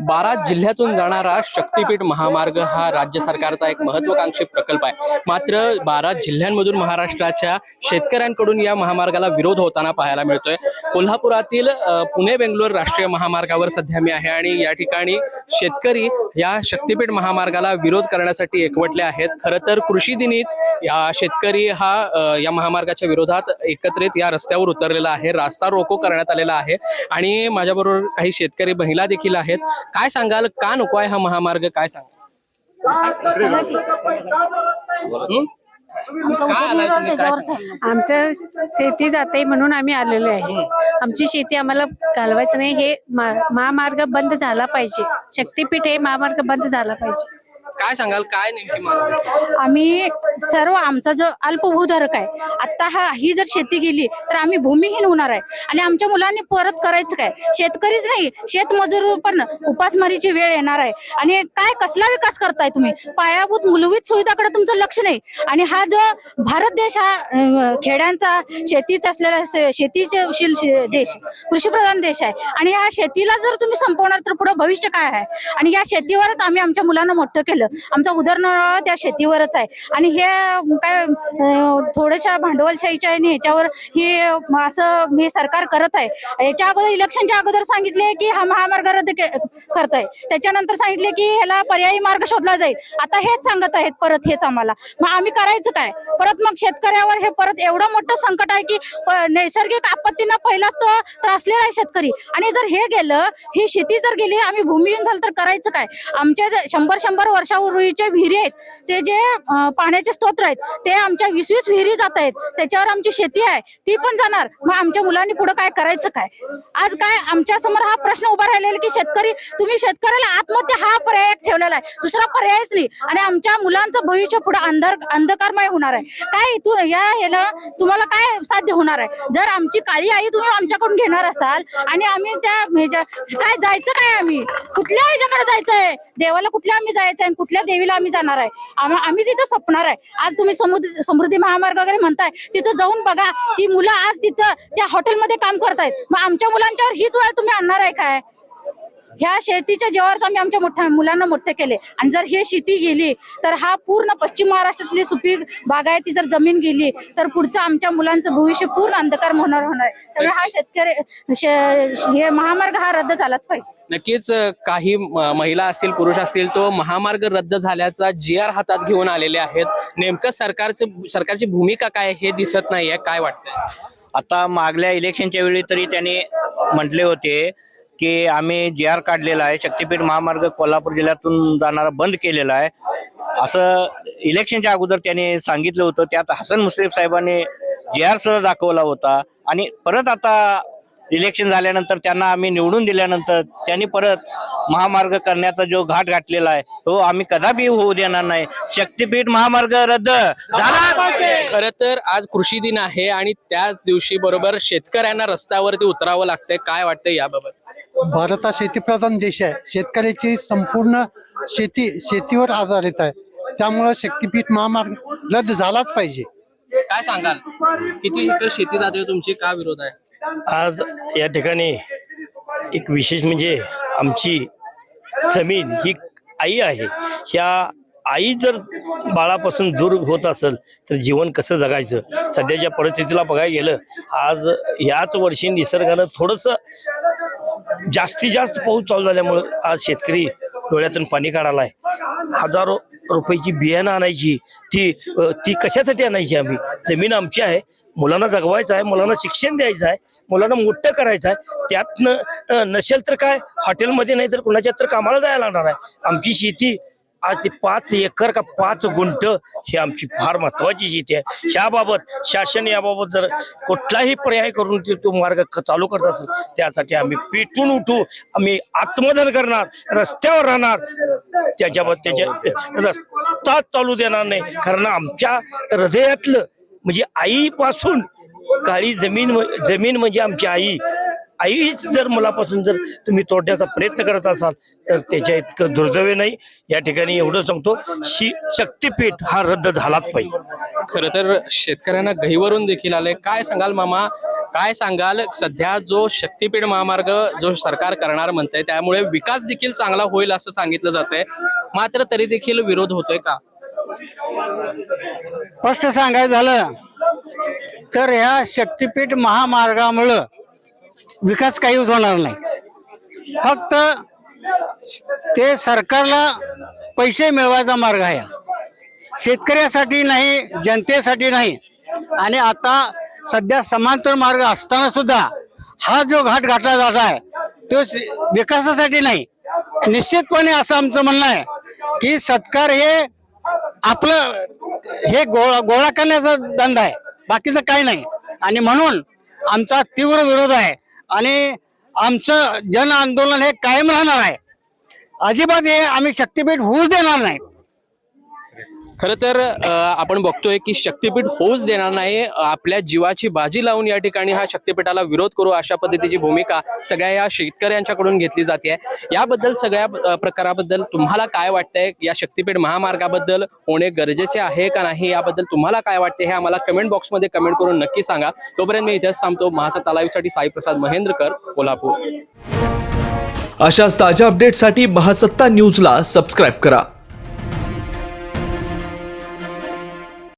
बारा जिल्ह्यातून जाणारा शक्तीपीठ महामार्ग हा राज्य सरकारचा एक महत्वाकांक्षी प्रकल्प आहे. मात्र बारा जिल्ह्यांमधून महाराष्ट्राच्या शेतकऱ्यांकडून या महामार्गाला विरोध होताना पाहायला मिळतोय. कोल्हापुरातील पुणे बेंगलोर राष्ट्रीय महामार्गावर सध्या मी आहे आणि या ठिकाणी शेतकरी या शक्तीपीठ महामार्गाला विरोध करण्यासाठी एकवटले आहेत. खरं तर कृषी दिनीच या शेतकरी हा या महामार्गाच्या विरोधात एकत्रित या रस्त्यावर उतरलेला आहे. रास्ता रोको करण्यात आलेला आहे. आणि माझ्याबरोबर काही शेतकरी महिला देखील आहेत. काय सांगाल? का नको आहे हा महामार्ग? काय सांगाल? हं? का आलाय तुम्ही? काय सांगाल? आमचं शेती जाते म्हणून आम्ही आलेलो आहे. आमची शेती आम्हाला घालवायचं नाही. हे महामार्ग बंद झाला पाहिजे. शक्तीपीठ हे महामार्ग बंद झाला पाहिजे. काय सांगाल काय नेमकी मागणी? आम्ही सर्व आमचा जो अल्पभूधारक आहे आता हा ही जर शेती गेली तर आम्ही भूमिहीन होणार आहे. आणि आमच्या मुलांनी परत करायचं काय? शेतकरीच नाही शेतमजूर पण उपासमारीची वेळ येणार आहे. आणि काय कसला विकास करताय तुम्ही? पायाभूत मूलभूत सुविधाकडे तुमचं लक्ष नाही. आणि हा जो भारत देश हा खेड्यांचा शेतीचा असलेला शेतीशील देश कृषीप्रधान देश आहे. आणि ह्या शेतीला जर तुम्ही संपवणार तर पुढे भविष्य काय आहे? आणि या शेतीवरच आम्ही आमच्या मुलांना मोठं केलं. आमचा उदरनिर्वाह त्या शेतीवरच आहे. आणि हे काय थोड्याशा भांडवलशाहीच्या आणि ह्याच्यावर हे असं हे सरकार करत आहे. याच्या अगोदर इलेक्शनच्या अगोदर सांगितले की हा महामार्ग रद्द करत आहे त्याच्यानंतर सांगितले की ह्याला पर्यायी मार्ग शोधला जाईल. आता हेच सांगत आहेत परत हेच आम्हाला. मग आम्ही करायचं काय? परत मग शेतकऱ्यावर हे परत एवढं मोठं संकट आहे की नैसर्गिक आपत्तींना पहिलाच तो त्रासलेला आहे शेतकरी. आणि जर हे गेलं ही शेती जर गेली आम्ही भूमिहीन झालं तर करायचं काय? आमच्या शंभर शंभर वर्षा वर्षापूर्वीचे विहिरी आहेत. ते जे पाण्याचे स्तोत्र आहेत ते आमच्या वीस वीस विहिरी जात आहेत. त्याच्यावर आमची शेती आहे. ती पण जाणार. मग आमच्या मुलांनी पुढे काय करायचं काय? आज काय आमच्यासमोर हा प्रश्न उभा राहिलेला की शेतकरी तुम्ही शेतकऱ्याला आत्महत्या हा पर्याय ठेवलेला आहे. दुसरा पर्यायच नाही. आणि आमच्या मुलांचं भविष्य पुढे अंधार अंधकारमय होणार आहे. काय इथून या ह्याला तुम्हाला काय साध्य होणार आहे? जर आमची काळी आई तुम्ही आमच्याकडून घेणार असाल आणि आम्ही त्या ह्याच्या काय जायचं काय आम्ही? कुठल्या ह्याच्याकडे जायचं आहे देवाला कुठल्या आम्ही जायचं आहे आणि कुठल्या देवीला आम्ही जाणार आहे? आम- आम्ही तिथं सपणार आहे आज तुम्ही समुद्र समृद्धी महामार्ग वगैरे म्हणताय तिथं जाऊन बघा. ती मुलं आज तिथं त्या हॉटेलमध्ये काम करतायत. मग आमच्या मुलांच्यावर हीच वेळ तुम्ही आणणार आहे काय? ह्या शेतीच्या जेव्हाच आम्ही आमच्या मोठ्या मुलांना मोठे केले. आणि जर हे शेती गेली तर हा पूर्ण पश्चिम महाराष्ट्रातली सुपीक बागायती जर जमीन गेली तर पुढचं आमच्या मुलांचं भविष्य पूर्ण अंधकार होणार होणार. आहे. त्यामुळे हा शेतकरी हे महामार्ग हा रद्द झालाच पाहिजे. नक्कीच काही महिला असतील पुरुष असतील तो महामार्ग रद्द झाल्याचा जी आर हातात घेऊन आलेले आहेत. नेमकं सरकारचं सरकारची भूमिका काय हे दिसत नाहीये. काय वाटतंय? आता मागल्या इलेक्शनच्या वेळी तरी त्यांनी म्हटले होते की आम्ही जे आर काढलेला आहे. शक्तीपीठ महामार्ग कोल्हापूर जिल्ह्यातून जाणारा बंद केलेला आहे. असं इलेक्शनच्या अगोदर त्यांनी सांगितलं होतं. त्यात हसन मुश्रीफ साहेबांनी जे आर सुद्धा दाखवला होता. आणि परत आता इलेक्शन झाल्यानंतर त्यांना आम्ही निवडून दिल्यानंतर त्यांनी परत महामार्ग करण्याचा जो घाट गाठलेला आहे तो आम्ही कदापि होऊ देणार नाही. शक्तीपीठ महामार्ग रद्द झाला. खर तर आज कृषी दिन आहे आणि त्याच दिवशी बरोबर शेतकऱ्यांना रस्त्यावरती उतरावं लागतंय. काय वाटतंय याबाबत? भारत हा शेतीप्रधान देश आहे. शेतकऱ्याची संपूर्ण शेती शेतीवर आधारित आहे. त्यामुळं शक्तीपीठ महामार्ग रद्द झालाच पाहिजे. काय सांगाल? किती एकर शेती जाते तुमची? का विरोध आहे? आज या ठिकाणी एक विशेष म्हणजे आमची जमीन ही आई आहे. ह्या आई जर बाळापासून दूर होत असेल तर जीवन कसं जगायचं? सध्याच्या परिस्थितीला बघायला गेलं आज ह्याच वर्षी निसर्गानं थोडंसं जास्तीत जास्त पाऊस चालू झाल्यामुळं आज शेतकरी डोळ्यातून पाणी काढायला आहे. हजारो रुपयाची बियाणं आणायची ती ती कशासाठी आणायची आम्ही? जमीन आमची आहे मुलांना जगवायचं आहे मुलांना शिक्षण द्यायचं आहे मुलांना मोठं करायचं आहे. त्यातनं नसेल तर काय? हॉटेलमध्ये नाही तर कुणाच्या तर कामाला जायला लागणार आहे. आमची शेती आज ते पाच एकर का पाच गुंठ ही आमची फार महत्वाची शेती आहे. ह्याबाबत शासन याबाबत जर कुठलाही पर्याय करून ते तो मार्ग चालू करत असेल त्यासाठी आम्ही पेटून उठू. आम्ही आत्मदन करणार रस्त्यावर राहणार. त्याच्यावर त्याच्या रस्ता चालू देणार नाही. कारण आमच्या हृदयातलं म्हणजे आईपासून काळी जमीन जमीन म्हणजे आमची आई आई जर मुलापासून जर तुम्ही तोडण्याचा प्रयत्न करत असाल तर त्याच्या इतकं दुर्दैव नाही. या ठिकाणी एवढं सांगतो शी शक्तीपीठ हा रद्द झालाच पाहिजे. खरं तर शेतकऱ्यांना गहीवरून देखील आले काय सांगाल मामा? काय सांगाल? सध्या जो शक्तीपीठ महामार्ग जो सरकार करणार म्हणतंय त्यामुळे विकास देखील चांगला होईल असं सांगितलं जातंय. मात्र तरी देखील विरोध होतोय का? स्पष्ट सांगायचं झालं तर ह्या शक्तीपीठ महामार्गामुळं विकास काहीच होणार नाही. फक्त ते सरकारला पैसे मिळवायचा मार्ग आहे. शेतकऱ्यासाठी नाही जनतेसाठी नाही. आणि आता सध्या समांतर मार्ग असताना सुद्धा हा जो घाट घातला जात आहे तो विकासासाठी नाही. निश्चितपणे असं आमचं म्हणणं आहे की सत्कार हे आपलं हे गोळा गोळा करण्याचा धंदा आहे. बाकीचं काही नाही. आणि म्हणून आमचा तीव्र विरोध आहे. आणि आमचं जन आंदोलन हे कायम राहणार आहे. अजिबात हे आम्ही शक्तीपीठ होऊच देणार नाही. खरं तर आपण बघतोय की शक्तीपीठ होऊच देणार नाही. आपल्या जीवाची बाजी लावून या ठिकाणी हा शक्तीपीठाला विरोध करू अशा पद्धतीची भूमिका सगळ्या या शेतकऱ्यांच्याकडून घेतली जाते याबद्दल सगळ्या प्रकाराबद्दल तुम्हाला काय वाटतंय? या शक्तीपीठ महामार्गाबद्दल होणे गरजेचे आहे का नाही? याबद्दल तुम्हाला काय वाटते हे आम्हाला कमेंट बॉक्समध्ये कमेंट करून नक्की सांगा. तोपर्यंत मी इथेच थांबतो. महासा तालावीसाठी साईप्रसाद महेंद्रकर कोल्हापूर. अशाच ताज्या अपडेटसाठी महासत्ता न्यूजला सबस्क्राईब करा.